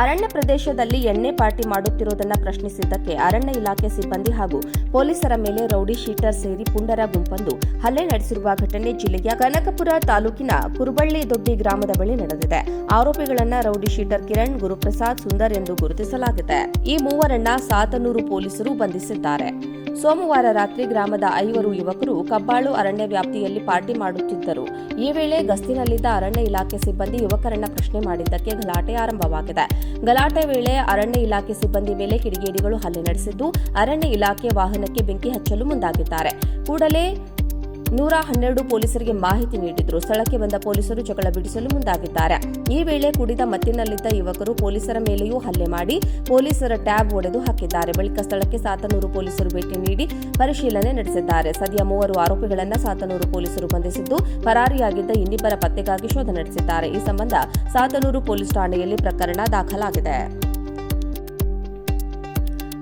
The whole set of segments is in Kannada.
ಅರಣ್ಯ ಪ್ರದೇಶದಲ್ಲಿ ಎಣ್ಣೆ ಪಾರ್ಟಿ ಮಾಡುತ್ತಿರುವುದನ್ನು ಪ್ರಶ್ನಿಸಿದ್ದಕ್ಕೆ ಅರಣ್ಯ ಇಲಾಖೆ ಸಿಬ್ಬಂದಿ ಹಾಗೂ ಪೊಲೀಸರ ಮೇಲೆ ರೌಡಿ ಶೀಟರ್ ಸೇರಿ ಪುಂಡರ ಗುಂಪೊಂದು ಹಲ್ಲೆ ನಡೆಸಿರುವ ಘಟನೆ ಜಿಲ್ಲೆಯ ಕನಕಪುರ ತಾಲೂಕಿನ ಕುರುಬಳ್ಳಿ ದೊಡ್ಡಿ ಗ್ರಾಮದ ಬಳಿ ನಡೆದಿದೆ. ಆರೋಪಿಗಳನ್ನ ರೌಡಿ ಶೀಟರ್ ಕಿರಣ್, ಗುರುಪ್ರಸಾದ್ ಸುಂದರ್ ಎಂದು ಗುರುತಿಸಲಾಗಿದೆ. ಈ ಮೂವರನ್ನ ಸಾತನೂರು ಪೊಲೀಸರು ಬಂಧಿಸಿದ್ದಾರೆ. ಸೋಮವಾರ ರಾತ್ರಿ ಗ್ರಾಮದ ಐವರು ಯುವಕರು ಕಬ್ಬಾಳು ಅರಣ್ಯ ವ್ಯಾಪ್ತಿಯಲ್ಲಿ ಪಾರ್ಟಿ ಮಾಡುತ್ತಿದ್ದರು. ಈ ವೇಳೆ ಗಸ್ತಿನಲ್ಲಿದ್ದ ಅರಣ್ಯ ಇಲಾಖೆ ಸಿಬ್ಬಂದಿ ಯುವಕರನ್ನ ಪ್ರಶ್ನೆ ಮಾಡಿದ್ದಕ್ಕೆ ಗಲಾಟೆ ಆರಂಭವಾಗಿದೆ. ಗಲಾಟೆ ವೇಳೆ ಅರಣ್ಯ ಇಲಾಖೆ ಸಿಬ್ಬಂದಿ ಮೇಲೆ ಕಿಡಿಗೇಡಿಗಳು ಹಲ್ಲೆ ನಡೆಸಿದ್ದು, ಅರಣ್ಯ ಇಲಾಖೆ ವಾಹನಕ್ಕೆ ಬೆಂಕಿ ಹಚ್ಚಲು ಮುಂದಾಗಿದ್ದಾರೆ. ಕೂಡಲೇ ನೂರ ಹನ್ನೆರಡು ಪೊಲೀಸರಿಗೆ ಮಾಹಿತಿ ನೀಡಿದ್ರು. ಸ್ಥಳಕ್ಕೆ ಬಂದ ಪೊಲೀಸರು ಜಗಳ ಬಿಡಿಸಲು ಮುಂದಾಗಿದ್ದಾರೆ. ಈ ವೇಳೆ ಕುಡಿದ ಮತ್ತಿನಲ್ಲಿದ್ದ ಯುವಕರು ಪೊಲೀಸರ ಮೇಲೆಯೂ ಹಲ್ಲೆ ಮಾಡಿ ಪೊಲೀಸರ ಟ್ಯಾಬ್ ಒಡೆದು ಹಾಕಿದ್ದಾರೆ. ಬಳಿಕ ಸ್ಥಳಕ್ಕೆ ಸಾತನೂರು ಪೊಲೀಸರು ಭೇಟಿ ನೀಡಿ ಪರಿಶೀಲನೆ ನಡೆಸಿದ್ದಾರೆ. ಸದ್ಯ ಮೂವರು ಆರೋಪಿಗಳನ್ನು ಸಾತನೂರು ಪೊಲೀಸರು ಬಂಧಿಸಿದ್ದು, ಪರಾರಿಯಾಗಿದ್ದ ಇನ್ನಿಬ್ಬರ ಪತ್ತೆಗಾಗಿ ಶೋಧ ನಡೆಸಿದ್ದಾರೆ. ಈ ಸಂಬಂಧ ಸಾತನೂರು ಪೊಲೀಸ್ ಠಾಣೆಯಲ್ಲಿ ಪ್ರಕರಣ ದಾಖಲಾಗಿದೆ.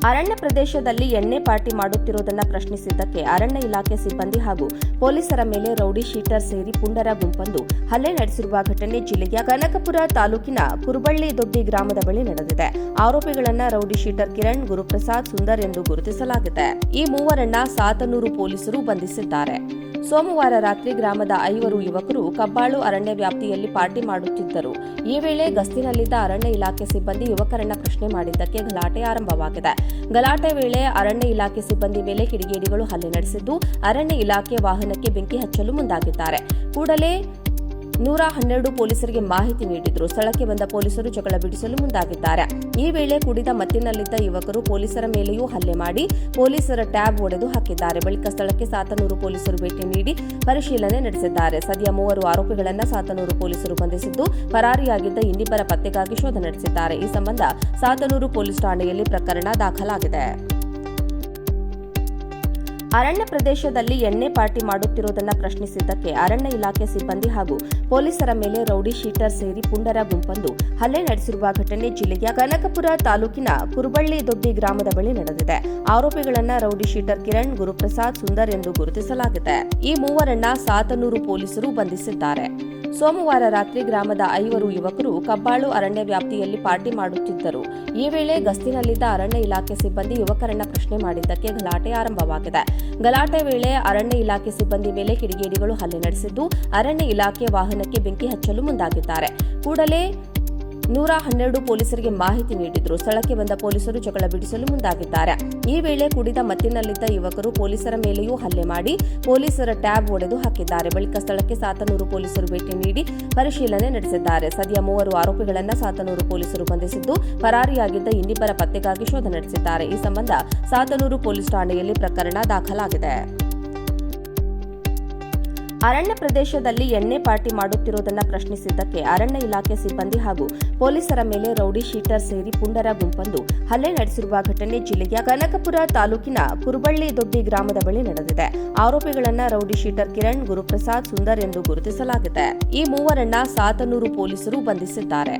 ಅರಣ್ಯ ಪ್ರದೇಶದಲ್ಲಿ ಎಣ್ಣೆ ಪಾರ್ಟಿ ಮಾಡುತ್ತಿರುವುದನ್ನು ಪ್ರಶ್ನಿಸಿದ್ದಕ್ಕೆ ಅರಣ್ಯ ಇಲಾಖೆ ಸಿಬ್ಬಂದಿ ಹಾಗೂ ಪೊಲೀಸರ ಮೇಲೆ ರೌಡಿ ಶೀಟರ್ ಸೇರಿ ಪುಂಡರ ಗುಂಪೊಂದು ಹಲ್ಲೆ ನಡೆಸಿರುವ ಘಟನೆ ಜಿಲ್ಲೆಯ ಕನಕಪುರ ತಾಲೂಕಿನ ಕುರುಬಳ್ಳಿ ದೊಡ್ಡಿ ಗ್ರಾಮದ ಬಳಿ ನಡೆದಿದೆ. ಆರೋಪಿಗಳನ್ನ ರೌಡಿ ಶೀಟರ್ ಕಿರಣ್, ಗುರುಪ್ರಸಾದ್ ಸುಂದರ್ ಎಂದು ಗುರುತಿಸಲಾಗಿದೆ. ಈ ಮೂವರನ್ನ ಸಾತನೂರು ಪೊಲೀಸರು ಬಂಧಿಸಿದ್ದಾರೆ. ಸೋಮವಾರ ರಾತ್ರಿ ಗ್ರಾಮದ ಐವರು ಯುವಕರು ಕಬ್ಬಾಳು ಅರಣ್ಯ ವ್ಯಾಪ್ತಿಯಲ್ಲಿ ಪಾರ್ಟಿ ಮಾಡುತ್ತಿದ್ದರು. ಈ ವೇಳೆ ಗಸ್ತಿನಲ್ಲಿದ್ದ ಅರಣ್ಯ ಇಲಾಖೆ ಸಿಬ್ಬಂದಿ ಯುವಕರನ್ನ ಪ್ರಶ್ನೆ ಮಾಡಿದ್ದಕ್ಕೆ ಗಲಾಟೆ ಆರಂಭವಾಗಿದೆ. ಗಲಾಟೆ ವೇಳೆ ಅರಣ್ಯ ಇಲಾಖೆ ಸಿಬ್ಬಂದಿ ಮೇಲೆ ಕಿಡಿಗೇಡಿಗಳು ಹಲ್ಲೆ ನಡೆಸಿದ್ದು, ಅರಣ್ಯ ಇಲಾಖೆ ವಾಹನಕ್ಕೆ ಬೆಂಕಿ ಹಚ್ಚಲು ಮುಂದಾಗಿದ್ದಾರೆ. ಕೂಡಲೇ ನೂರ ಹನ್ನೆರಡು ಪೊಲೀಸರಿಗೆ ಮಾಹಿತಿ ನೀಡಿದ್ರು. ಸ್ಥಳಕ್ಕೆ ಬಂದ ಪೊಲೀಸರು ಜಗಳ ಬಿಡಿಸಲು ಮುಂದಾಗಿದ್ದಾರೆ. ಈ ವೇಳೆ ಕುಡಿದ ಮತ್ತಿನಲ್ಲಿದ್ದ ಯುವಕರು ಪೊಲೀಸರ ಮೇಲೆಯೂ ಹಲ್ಲೆ ಮಾಡಿ ಪೊಲೀಸರ ಟ್ಯಾಬ್ ಒಡೆದು ಹಾಕಿದ್ದಾರೆ. ಬಳಿಕ ಸ್ಥಳಕ್ಕೆ ಸಾತನೂರು ಪೊಲೀಸರು ಭೇಟಿ ನೀಡಿ ಪರಿಶೀಲನೆ ನಡೆಸಿದ್ದಾರೆ. ಸದ್ಯ ಮೂವರು ಆರೋಪಿಗಳನ್ನು ಸಾತನೂರು ಪೊಲೀಸರು ಬಂಧಿಸಿದ್ದು, ಪರಾರಿಯಾಗಿದ್ದ ಇನ್ನಿಬ್ಬರ ಪತ್ತೆಗಾಗಿ ಶೋಧ ನಡೆಸಿದ್ದಾರೆ. ಈ ಸಂಬಂಧ ಸಾತನೂರು ಪೊಲೀಸ್ ಠಾಣೆಯಲ್ಲಿ ಪ್ರಕರಣ ದಾಖಲಾಗಿದೆ. ಅರಣ್ಯ ಪ್ರದೇಶದಲ್ಲಿ ಎಣ್ಣೆ ಪಾರ್ಟಿ ಮಾಡುತ್ತಿರುವುದನ್ನು ಪ್ರಶ್ನಿಸಿದ್ದಕ್ಕೆ ಅರಣ್ಯ ಇಲಾಖೆ ಸಿಬ್ಬಂದಿ ಹಾಗೂ ಪೊಲೀಸರ ಮೇಲೆ ರೌಡಿ ಶೀಟರ್ ಸೇರಿ ಪುಂಡರ ಗುಂಪೊಂದು ಹಲ್ಲೆ ನಡೆಸಿರುವ ಘಟನೆ ಜಿಲ್ಲೆಯ ಕನಕಪುರ ತಾಲೂಕಿನ ಕುರುಬಳ್ಳಿ ದೊಡ್ಡಿ ಗ್ರಾಮದ ಬಳಿ ನಡೆದಿದೆ. ಆರೋಪಿಗಳನ್ನ ರೌಡಿ ಶೀಟರ್ ಕಿರಣ್, ಗುರುಪ್ರಸಾದ್ ಸುಂದರ್ ಎಂದು ಗುರುತಿಸಲಾಗಿದೆ. ಈ ಮೂವರನ್ನ ಸಾತನೂರು ಪೊಲೀಸರು ಬಂಧಿಸಿದ್ದಾರೆ. ಸೋಮವಾರ ರಾತ್ರಿ ಗ್ರಾಮದ ಐವರು ಯುವಕರು ಕಬ್ಬಾಳು ಅರಣ್ಯ ವ್ಯಾಪ್ತಿಯಲ್ಲಿ ಪಾರ್ಟಿ ಮಾಡುತ್ತಿದ್ದರು. ಈ ವೇಳೆ ಗಸ್ತಿನಲ್ಲಿದ್ದ ಅರಣ್ಯ ಇಲಾಖೆ ಸಿಬ್ಬಂದಿ ಯುವಕರನ್ನ ಪ್ರಶ್ನೆ ಮಾಡಿದ್ದಕ್ಕೆ ಗಲಾಟೆ ಆರಂಭವಾಗಿದೆ. ಗಲಾಟೆ ವೇಳೆ ಅರಣ್ಯ ಇಲಾಖೆ ಸಿಬ್ಬಂದಿ ಮೇಲೆ ಕಿಡಿಗೇಡಿಗಳು ಹಲ್ಲೆ ನಡೆಸಿದ್ದು, ಅರಣ್ಯ ಇಲಾಖೆ ವಾಹನಕ್ಕೆ ಬೆಂಕಿ ಹಚ್ಚಲು ಮುಂದಾಗಿದ್ದಾರೆ. ಕೂಡಲೇ ನೂರ ಹನ್ನೆರಡು ಪೊಲೀಸರಿಗೆ ಮಾಹಿತಿ ನೀಡಿದ್ರು. ಸ್ಥಳಕ್ಕೆ ಬಂದ ಪೊಲೀಸರು ಜಗಳ ಬಿಡಿಸಲು ಮುಂದಾಗಿದ್ದಾರೆ. ಈ ವೇಳೆ ಕುಡಿದ ಮತ್ತಿನಲ್ಲಿದ್ದ ಯುವಕರು ಪೊಲೀಸರ ಮೇಲೆಯೂ ಹಲ್ಲೆ ಮಾಡಿ ಪೊಲೀಸರ ಟ್ಯಾಬ್ ಒಡೆದು ಹಾಕಿದ್ದಾರೆ. ಬಳಿಕ ಸ್ಥಳಕ್ಕೆ ಸಾತನೂರು ಪೊಲೀಸರು ಭೇಟಿ ನೀಡಿ ಪರಿಶೀಲನೆ ನಡೆಸಿದ್ದಾರೆ. ಸದ್ಯ ಮೂವರು ಆರೋಪಿಗಳನ್ನು ಸಾತನೂರು ಪೊಲೀಸರು ಬಂಧಿಸಿದ್ದು, ಪರಾರಿಯಾಗಿದ್ದ ಇನ್ನಿಬ್ಬರ ಪತ್ತೆಗಾಗಿ ಶೋಧ ನಡೆಸಿದ್ದಾರೆ. ಈ ಸಂಬಂಧ ಸಾತನೂರು ಪೊಲೀಸ್ ಠಾಣೆಯಲ್ಲಿ ಪ್ರಕರಣ ದಾಖಲಾಗಿದೆ. ಅರಣ್ಯ ಪ್ರದೇಶದಲ್ಲಿ ಎಣ್ಣೆ ಪಾರ್ಟಿ ಮಾಡುತ್ತಿರುವುದನ್ನು ಪ್ರಶ್ನಿಸಿದ್ದಕ್ಕೆ ಅರಣ್ಯ ಇಲಾಖೆ ಸಿಬ್ಬಂದಿ ಹಾಗೂ ಪೊಲೀಸರ ಮೇಲೆ ರೌಡಿ ಶೀಟರ್ ಸೇರಿ ಪುಂಡರ ಗುಂಪೊಂದು ಹಲ್ಲೆ ನಡೆಸಿರುವ ಘಟನೆ ಜಿಲ್ಲೆಯ ಕನಕಪುರ ತಾಲೂಕಿನ ಕುರುಬಳ್ಳಿ ದೊಡ್ಡಿ ಗ್ರಾಮದ ಬಳಿ ನಡೆದಿದೆ. ಆರೋಪಿಗಳನ್ನ ರೌಡಿ ಶೀಟರ್ ಕಿರಣ್, ಗುರುಪ್ರಸಾದ್ ಸುಂದರ್ ಎಂದು ಗುರುತಿಸಲಾಗಿದೆ. ಈ ಮೂವರನ್ನ ಸಾತನೂರು ಪೊಲೀಸರು ಬಂಧಿಸಿದ್ದಾರೆ.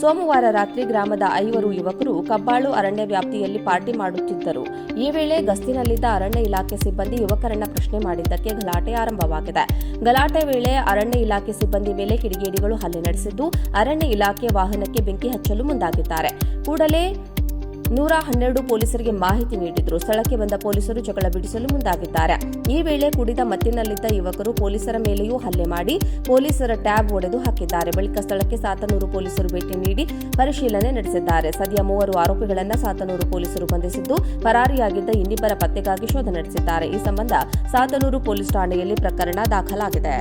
ಸೋಮವಾರ ರಾತ್ರಿ ಗ್ರಾಮದ ಐವರು ಯುವಕರು ಕಬ್ಬಾಳು ಅರಣ್ಯ ವ್ಯಾಪ್ತಿಯಲ್ಲಿ ಪಾರ್ಟಿ ಮಾಡುತ್ತಿದ್ದರು. ಈ ವೇಳೆ ಗಸ್ತಿನಲ್ಲಿದ್ದ ಅರಣ್ಯ ಇಲಾಖೆ ಸಿಬ್ಬಂದಿ ಯುವಕರನ್ನ ಪ್ರಶ್ನೆ ಮಾಡಿದ್ದಕ್ಕೆ ಗಲಾಟೆ ಆರಂಭವಾಗಿದೆ. ಗಲಾಟೆ ವೇಳೆ ಅರಣ್ಯ ಇಲಾಖೆ ಸಿಬ್ಬಂದಿ ಮೇಲೆ ಕಿಡಿಗೇಡಿಗಳು ಹಲ್ಲೆ ನಡೆಸಿದ್ದು, ಅರಣ್ಯ ಇಲಾಖೆ ವಾಹನಕ್ಕೆ ಬೆಂಕಿ ಹಚ್ಚಲು ಮುಂದಾಗಿದ್ದಾರೆ. ಕೂಡಲೇ ನೂರ ಹನ್ನೆರಡು ಪೊಲೀಸರಿಗೆ ಮಾಹಿತಿ ನೀಡಿದ್ರು. ಸ್ಥಳಕ್ಕೆ ಬಂದ ಪೊಲೀಸರು ಜಗಳ ಬಿಡಿಸಲು ಮುಂದಾಗಿದ್ದಾರೆ. ಈ ವೇಳೆ ಕುಡಿದ ಮತ್ತಿನಲ್ಲಿದ್ದ ಯುವಕರು ಪೊಲೀಸರ ಮೇಲೆಯೂ ಹಲ್ಲೆ ಮಾಡಿ ಪೊಲೀಸರ ಟ್ಯಾಬ್ ಒಡೆದು ಹಾಕಿದ್ದಾರೆ. ಬಳಿಕ ಸ್ಥಳಕ್ಕೆ ಸಾತನೂರು ಪೊಲೀಸರು ಭೇಟಿ ನೀಡಿ ಪರಿಶೀಲನೆ ನಡೆಸಿದ್ದಾರೆ. ಸದ್ಯ ಮೂವರು ಆರೋಪಿಗಳನ್ನು ಸಾತನೂರು ಪೊಲೀಸರು ಬಂಧಿಸಿದ್ದು, ಪರಾರಿಯಾಗಿದ್ದ ಇನ್ನಿಬ್ಬರ ಪತ್ತೆಗಾಗಿ ಶೋಧ ನಡೆಸಿದ್ದಾರೆ. ಈ ಸಂಬಂಧ ಸಾತನೂರು ಪೊಲೀಸ್ ಠಾಣೆಯಲ್ಲಿ ಪ್ರಕರಣ ದಾಖಲಾಗಿದೆ.